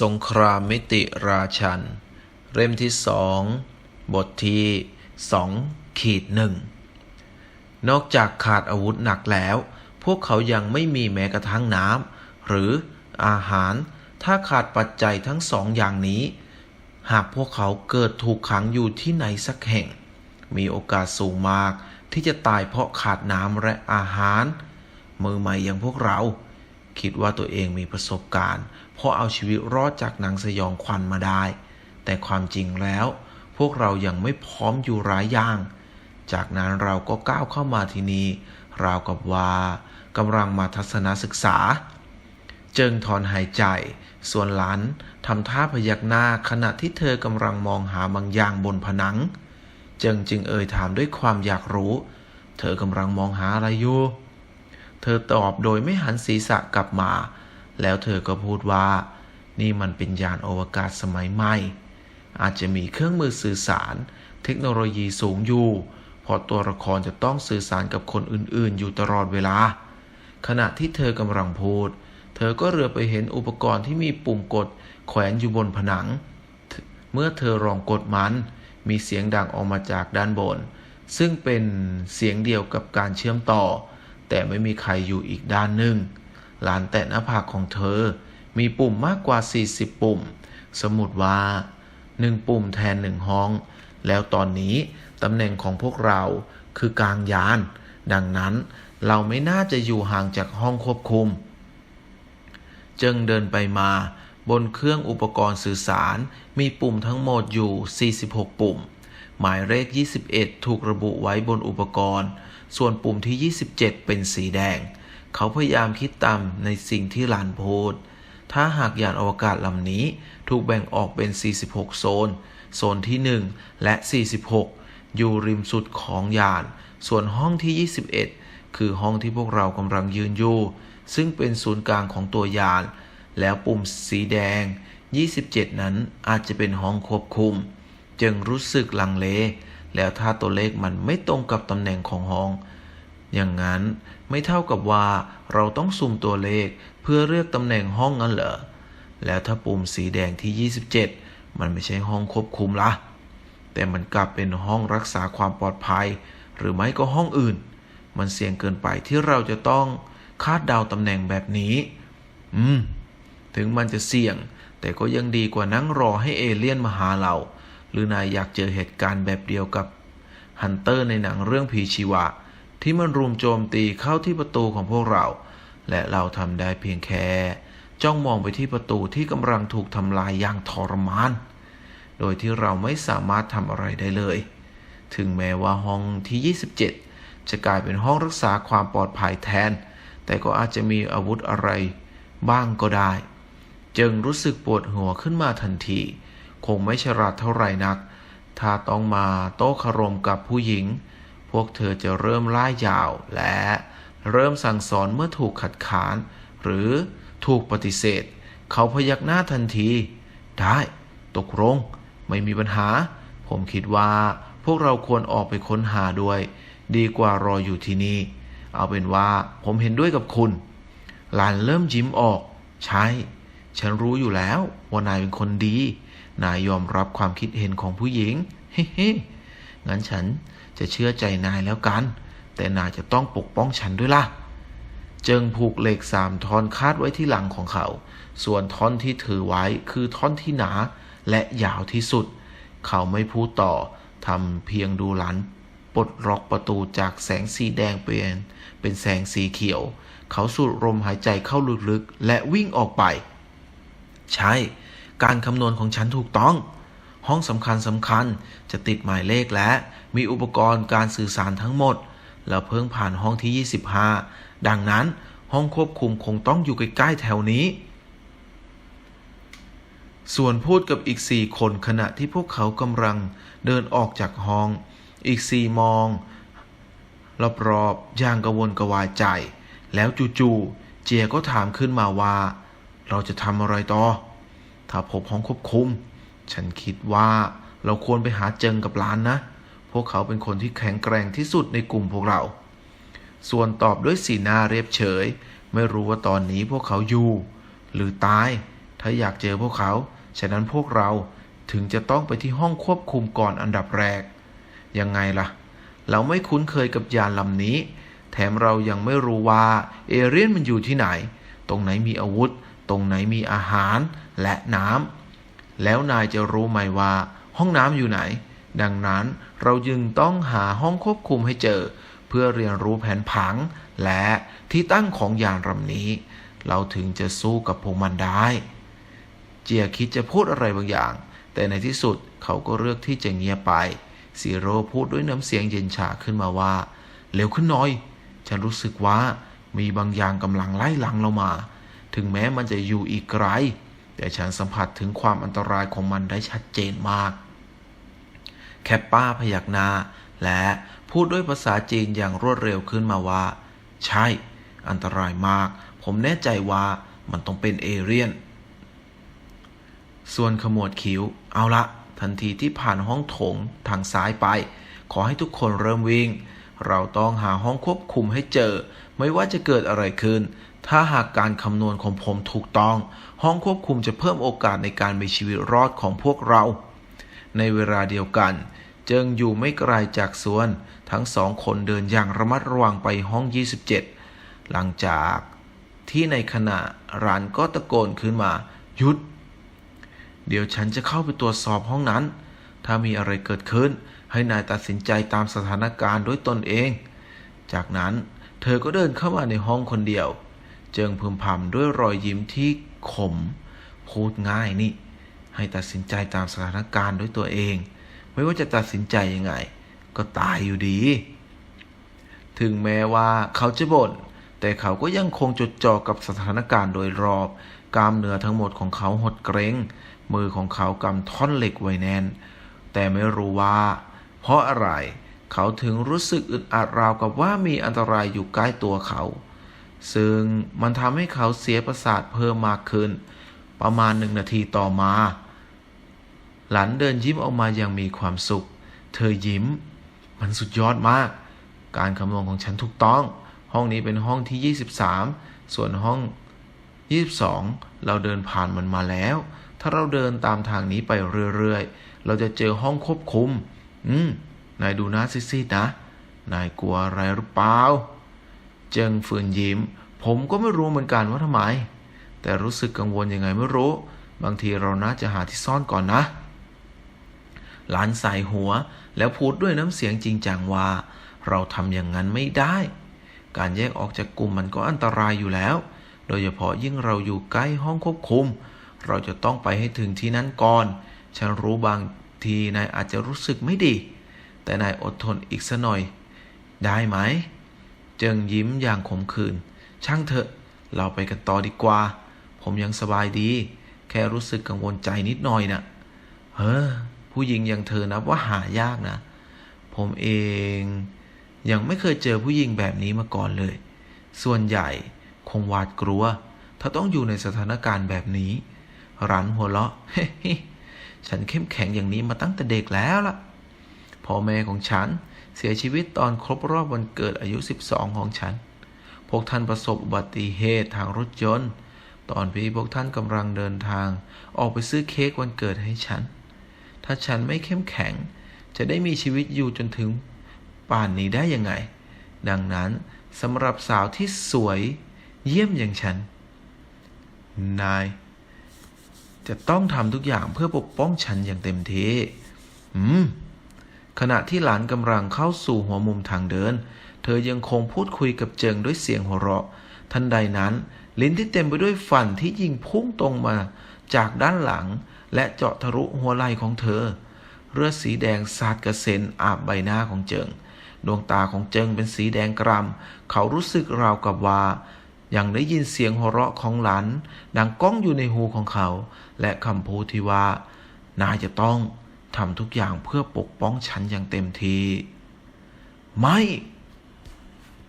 สงครามมิติราชัน เล่มที่สอง บทที่สองขีดหนึ่ง นอกจากขาดอาวุธหนักแล้ว พวกเขายังไม่มีแม้กระทั่งน้ำหรืออาหาร ถ้าขาดปัจจัยทั้งสองอย่างนี้ หากพวกเขาเกิดถูกขังอยู่ที่ไหนสักแห่ง มีโอกาสสูงมากที่จะตายเพราะขาดน้ำและอาหาร มือใหม่อย่างพวกเรา คิดว่าตัวเองมีประสบการณ์เพราะเอาชีวิตรอดจากหนังสยองขวัญมาได้ แต่ความจริงแล้ว พวกเรายังไม่พร้อมอยู่หลายอย่าง จากนั้นเราก็ก้าวเข้ามาที่นี่ราวกับว่ากำลังมาทัศนศึกษา เจิงถอนหายใจ ส่วนหลานทำท่าพยักหน้าขณะที่เธอกำลังมองหาบางอย่างบนผนัง เจิงจึงเอ่ยถามด้วยความอยากรู้ เธอกำลังมองหาอะไรอยู่ เธอตอบโดยไม่หันศีรษะกลับมา แล้วเธอก็พูดว่า นี่มันเป็นยานอวกาศสมัยใหม่ อาจจะมีเครื่องมือสื่อสาร เทคโนโลยีสูงอยู่เพราะตัวละครจะต้องสื่อสารกับคนอื่นๆ อยู่ตลอดเวลา ขณะที่เธอกำลังพูด เธอก็เรือไปเห็นอุปกรณ์ที่มีปุ่มกดแขวนอยู่บนผนัง เมื่อเธอลองกดมัน มีเสียงดังออกมาจากด้านบน ซึ่งเป็นเสียงเดียวกับการเชื่อมต่อ แต่ไม่มีใครอยู่อีกด้านหนึ่งลานแตะหน้าผากของเธอ มีปุ่มมากกว่า 40 ปุ่ม สมมติว่า1ปุ่มแทน1ห้อง แล้วตอนนี้ตำแหน่งของพวกเราคือกลางยาน ดังนั้นเราไม่น่าจะอยู่ห่างจากห้องควบคุมเจิงเดินไปมาบนเครื่องอุปกรณ์สื่อสารมีปุ่มทั้งหมดอยู่ 46 ปุ่ม หมายเลข 21 ถูกระบุไว้บนอุปกรณ์ ส่วนปุ่มที่ 27 เป็นสีแดง เขาพยายามคิดตามในสิ่งที่หลานโพดถ้าหากยานอวกาศลำนี้ถูกแบ่งออกเป็น 46 โซน โซนที่ 1 และ 46 อยู่ริมสุดของยาน ส่วนห้องที่ 21 คือห้องที่พวกเรากำลังยืนอยู่ ซึ่งเป็นศูนย์กลางของตัวยาน แล้วปุ่มสีแดง 27 นั้นอาจจะเป็นห้องควบคุม จึงรู้สึกลังเล แล้วถ้าตัวเลขมันไม่ตรงกับตำแหน่งของห้อง อย่างนั้นไม่เท่ากับว่าเราต้องสุ่มตัวเลขเพื่อเลือกตำแหน่งห้องนั้นเหรอ แล้วถ้าปุ่มสีแดงที่ 27 มันไม่ใช่ห้องควบคุมละ่ะ แต่มันกลับเป็นห้องรักษาความปลอดภัย หรือไม่ก็ห้องอื่น มันเสี่ยงเกินไปที่เราจะต้องคาดเดาตำแหน่งแบบนี้ อืม ถึงมันจะเสี่ยง แต่ก็ยังดีกว่านั่งรอให้เอเลี่ยนมาหาเรา หรือนายอยากเจอเหตุการณ์แบบเดียวกับฮันเตอร์ในหนังเรื่องผีชีวะ ที่มันรุมโจมตีเข้าที่ประตูของพวกเรา และเราทำได้เพียงแค่ จ้องมองไปที่ประตูที่กำลังถูกทำลายอย่างทรมาน โดยที่เราไม่สามารถทำอะไรได้เลย ถึงแม้ว่าห้องที่ 27 จะกลายเป็นห้องรักษาความปลอดภัยแทน แต่ก็อาจจะมีอาวุธอะไร บ้างก็ได้ จึงรู้สึกปวดหัวขึ้นมาทันที คงไม่ฉลาดเท่าไหร่นัก ถ้าต้องมาโต้คารมกับผู้หญิง พวกเธอจะเริ่มล่ายาวและเริ่มสั่งสอนเมื่อถูกขัดขาน หรือถูกปฏิเสธ เขาพยักหน้าทันที ได้ ตกลงไม่มีปัญหา ผมคิดว่าพวกเราควรออกไปค้นหาด้วย ดีกว่ารออยู่ที่นี่ เอาเป็นว่าผมเห็นด้วยกับคุณ หลานเริ่มยิ้มออก ใช่ ฉันรู้อยู่แล้วว่านายเป็นคนดี นายยอมรับความคิดเห็นของผู้หญิง เฮ้เฮ้งั้นฉันจะเชื่อใจนายแล้วกัน แต่นายจะต้องปกป้องฉันด้วยล่ะ เจิงผูกเหล็กสามท่อนคาดไว้ที่หลังของเขา ส่วนท่อนที่ถือไว้คือท่อนที่หนาและยาวที่สุด เขาไม่พูดต่อทำเพียงดูหลานปลดล็อกประตูจากแสงสีแดงเปลี่ยน เป็นแสงสีเขียว เขาสูดลมหายใจเข้าลึกๆ และวิ่งออกไป ใช่ การคำนวณของฉันถูกต้อง ห้องสำคัญสำคัญจะติดหมายเลขและมีอุปกรณ์การสื่อสารทั้งหมดแล้วเพิ่งผ่านห้องที่ 25 ดังนั้นห้องควบคุมคงต้องอยู่ใกล้ๆแถวนี้ ส่วนพูดกับอีกสี่คนขณะที่พวกเขากำลังเดินออกจากห้อง อีกสี่มองรอบๆอย่างกระวนกระวายใจ แล้วจู่ๆเจียก็ถามขึ้นมาว่า เราจะทำอะไรต่อ ถ้าพบห้องควบคุม ฉันคิดว่าเราควรไปหาเจิงกับร้านนะ พวกเขาเป็นคนที่แข็งแกร่งที่สุดในกลุ่มพวกเรา ส่วนตอบด้วยสีหน้าเรียบเฉย ไม่รู้ว่าตอนนี้พวกเขาอยู่ หรือตาย ถ้าอยากเจอพวกเขา ฉะนั้นพวกเราถึงจะต้องไปที่ห้องควบคุมก่อนอันดับแรก ยังไงล่ะ เราไม่คุ้นเคยกับยานลำนี้ แถมเรายังไม่รู้ว่าเอเรียนมันอยู่ที่ไหน ตรงไหนมีอาวุธ ตรงไหนมีอาหารและน้ำแล้วนายจะรู้ไหมว่า ห้องน้ำอยู่ไหน ดังนั้นเราจึงต้องหาห้องควบคุมให้เจอ เพื่อเรียนรู้แผนผัง และที่ตั้งของยานลำนี้ เราถึงจะสู้กับพวกมันได้ เจียคิดจะพูดอะไรบางอย่าง แต่ในที่สุดเขาก็เลือกที่จะเงียบไปซีโร่พูดด้วยน้ำเสียงเย็นชาขึ้นมาว่า เร็วขึ้นหน่อย ฉันรู้สึกว่ามีบางอย่างกำลังไล่หลังเรามา ถึงแม้มันจะอยู่อีกไกล แต่ฉันสัมผัสถึงความอันตรายของมันได้ชัดเจนมาก แคปป้าพยักหน้า และพูดด้วยภาษาจีนอย่างรวดเร็วขึ้นมาว่า ใช่ อันตรายมาก ผมแน่ใจว่ามันต้องเป็นเอเรียน ส่วนขมวดคิ้ว เอาละ ทันทีที่ผ่านห้องโถงทางซ้ายไป ขอให้ทุกคนเริ่มวิ่ง เราต้องหาห้องควบคุมให้เจอ ไม่ว่าจะเกิดอะไรขึ้น ถ้าหากการคำนวณของผมถูกต้อง ห้องควบคุมจะเพิ่มโอกาสในการมีชีวิตรอดของพวกเรา ในเวลาเดียวกัน เจิงอยู่ไม่ไกลจากสวน ทั้งสองคนเดินอย่างระมัดระวังไปห้อง 27 หลังจากที่ในขณะรันก็ตะโกนขึ้นมา หยุด เดี๋ยวฉันจะเข้าไปตรวจสอบห้องนั้น ถ้ามีอะไรเกิดขึ้น ให้นายตัดสินใจตามสถานการณ์ด้วยตนเอง จากนั้นเธอก็เดินเข้ามาในห้องคนเดียว จิงพึมพำด้วยรอยยิ้มที่ขมพูดง่ายนี่ ให้ตัดสินใจตามสถานการณ์ด้วยตัวเอง ไม่ว่าจะตัดสินใจยังไง ก็ตายอยู่ดี ถึงแม้ว่าเขาจะบ่นแต่เขาก็ยังคงจดจ่อกับสถานการณ์โดยรอบ กล้ามเนื้อทั้งหมดของเขาหดเกรงมือของเขากำท่อนเหล็กไว้แน่น แต่ไม่รู้ว่า เพราะอะไร เขาถึงรู้สึกอึดอัดราวกับว่ามีอันตรายอยู่ใกล้ตัวเขา ซึ่งมันทำให้เขาเสียประสาทเพิ่มมากขึ้น ประมาณหนึ่งนาทีต่อมา หลันเดินยิ้มออกมาอย่างมีความสุข เธอยิ้ม มันสุดยอดมาก การคำนวณของฉันถูกต้อง ห้องนี้เป็นห้องที่ 23 ส่วนห้อง 22 เราเดินผ่านมันมาแล้ว ถ้าเราเดินตามทางนี้ไปเรื่อยๆ เราจะเจอห้องควบคุม อืม นายดูหน้าซีดๆนะ นายกลัวอะไรหรือเปล่า เจิงฝืนยิ้ม ผมก็ไม่รู้เหมือนกันว่าทำไม แต่รู้สึกกังวลยังไงไม่รู้ บางทีเราน่าจะหาที่ซ่อนก่อนนะ หลานสายหัว แล้วพูดด้วยน้ำเสียงจริงจังว่า เราทำอย่างนั้นไม่ได้ การแยกออกจากกลุ่มมันก็อันตรายอยู่แล้ว โดยเฉพาะยิ่งเราอยู่ใกล้ห้องควบคุม เราจะต้องไปให้ถึงที่นั้นก่อน ฉันรู้บางทีนายอาจจะรู้สึกไม่ดี แต่นายอดทนอีกสักหน่อย ได้ไหม จิงยิ้มอย่างขมขื่น ช่างเถอะ เราไปกันต่อดีกว่า ผมยังสบายดี แค่รู้สึกกังวลใจนิดหน่อยนะเฮ้อ ผู้หญิงอย่างเธอนับว่าหายากนะ ผมเอง ยังไม่เคยเจอผู้หญิงแบบนี้มาก่อนเลย ส่วนใหญ่คงหวาดกลัว ถ้าต้องอยู่ในสถานการณ์แบบนี้ รันหัวเราะ ฉันเข้มแข็งอย่างนี้มาตั้งแต่เด็กแล้วล่ะ พ่อแม่ของฉัน เสียชีวิตตอนครบรอบวันเกิดอายุ 12 ของฉัน พวกท่านประสบอุบัติเหตุทางรถยนต์ ตอนพี่พวกท่านกำลังเดินทาง ออกไปซื้อเค้กวันเกิดให้ฉัน ถ้าฉันไม่เข้มแข็ง จะได้มีชีวิตอยู่จนถึงป่านนี้ได้ยังไง ดังนั้นสำหรับสาวที่สวยเยี่ยมอย่างฉัน นาย จะต้องทำทุกอย่างเพื่อปกป้องฉันอย่างเต็มที่อืม ขณะที่หลานกำลังเข้าสู่หัวมุมทางเดิน เธอยังคงพูดคุยกับเจิงด้วยเสียงหัวเราะ ทันใดนั้น ลิ้นที่เต็มไปด้วยฟันที่ยิงพุ่งตรงมาจากด้านหลัง และเจาะทะลุหัวไหล่ของเธอ เลือดสีแดงสาดกระเซ็นอาบใบหน้าของเจิง ดวงตาของเจิงเป็นสีแดงกรำเขารู้สึกราวกับว่ายังได้ยินเสียงหัวเราะของหลานดังก้องอยู่ในหูของเขา และคำพูดที่ว่า นายจะต้อง ทำทุกอย่างเพื่อปกป้องฉันอย่างเต็มที่ ไม่